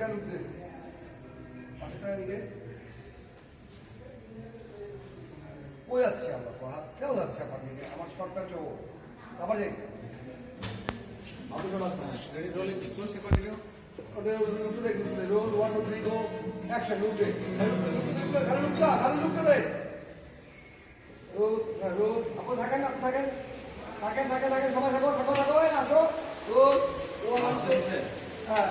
টাকা লুকতে পাঁচশো টাকা দিলে। ও যাচ্ছে আমরা? পড়া কেউ যাচ্ছে আমার দিকে? আমার শর্টটা চো আবার যাই। Roll one two three go action উঠতে খালি লুকটা খালি রে রোল আপনি থাকেন আপনি থাকেন। থাকেন থাকেন থাকেন সবাই থাকো থাকো থাকো আসো। ওয়ান টু হ্যাঁ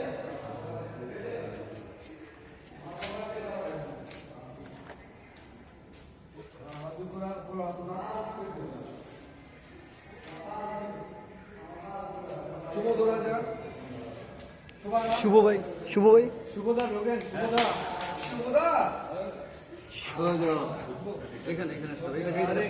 শুভ ভাই শুভ ভাই। শুভদা ঢোকেন শুভদা শুভদা এখানে এখানে আসতে হবে এখানে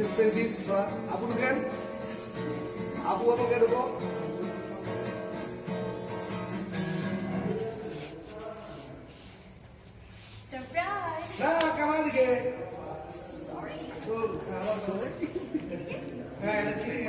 Suspendis fra Abu Nugan Abu Surprise. Sorry. Oh sorry.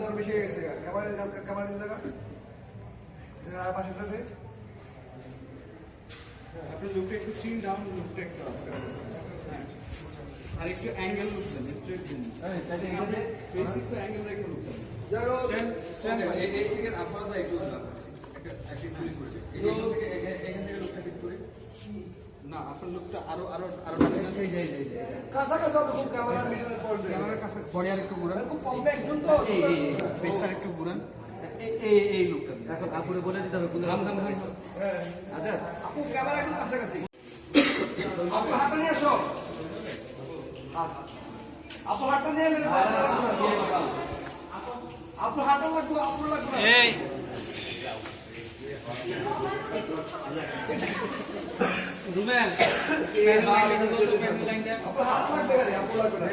উত্তর বেশি হয়ে গেছে আপনি লুকটা একটু চিন ডাউন লুকটা একটু আপ করে দিন। হ্যাঁ। আর একটু অ্যাঙ্গেল লুক দেন স্ট্রেট দিন। ফেস একটু অ্যাঙ্গেল রেখে লুক দেন। স্ট্যান্ড স্ট্যান্ড এই এই থেকে আপনারা তো একটু একটা একটা স্কুলিং করেছে এখান থেকে এ- এ- এখান থেকে লুকটা ঠিক করে। না আপনার লুকটা আরও আরও আরও কাঁচা কাঁচা খুব ক্যামেরা মিডিয়াল পয়েন্ট ক্যামেরার কাছে পরে আর একটু ঘুরান খুব একজন তো এই এই ফেসটা একটু ঘুরান এই এই এই লুকটা এখন আপুরে বলে দিতে হবে কোন রাম রাম রাম হ্যাঁ আচ্ছা আপু ক্যামেরা একটু কাছাকাছি আপু হাতটা নিয়ে আসো। আপু হাতটা নিয়ে আপু হাতটা লাগবে আপু লাগবে এই রুবেল প্যান লাইনটা ঢুকো তো প্যান লাইনটা আপু হাত লাগবে না আপু লাগবে না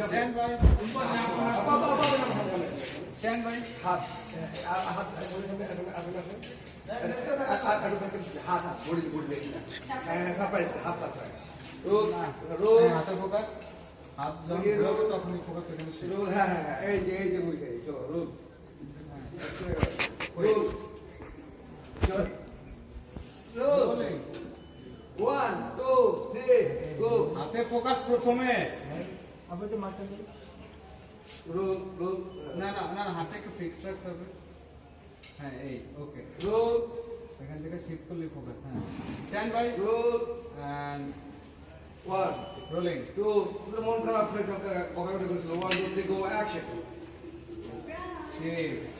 স্ট্যান্ড বাই আপু আপু আপু স্ট্যান্ড বাই হাত হাত হাত হাত হাত বড়ি বড়ি হ্যাঁ সারপ্রাইজ হাত হাত রোল রোল হাতে ফোকাস হাত যখন ওকে, ঘোরাবো রোল। তখনই ফোকাস এখানে শেষ রোল হ্যাঁ হ্যাঁ হ্যাঁ, এই যে এই যে মুই খাই চলো রোল রোল চল roll one two three go হাতে ফোকাস প্রথমে। রোল রোল না না না না, হাতটা একটু ফিক্সড রাখতে হবে। হ্যাঁ এই ওকে রোল এখান থেকে শিফট করলে ফোকাস হ্যাঁ। Stand by roll and one rolling two তোদের মন খারাপ হয়ে বকা বকা করেছিল one two three go action shift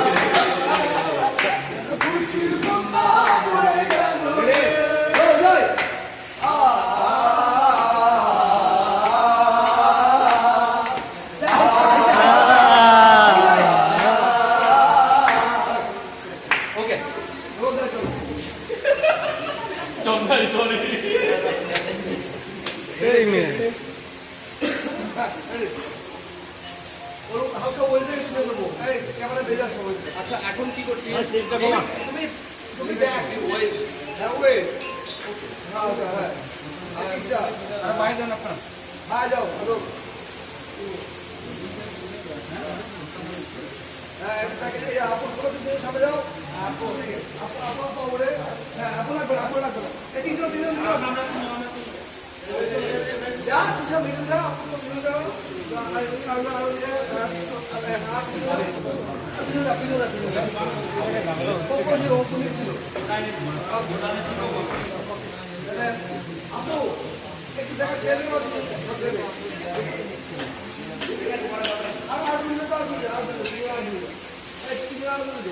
আচ্ছা এখন কি করছি তুমি তুমি ব্যাক ওয়েট হ্যাঁ ওয়েট হ্যাঁ হ্যাঁ আর এটা আর বাইরে যান আপনার। হ্যাঁ যাও হ্যালো। হ্যাঁ একটাকে এই আপন করে দিতে সামনে যাও। আপন। আপন আপন আপন ওরে হ্যাঁ আপন লাগবে আপন লাগবে এই তিনজন তিনজন তিনজন। যা আপু একটু দেখা ছেলে আর আর আর মিলে আর মিলে তুমি আর মিলে এই তুমি আর মিলে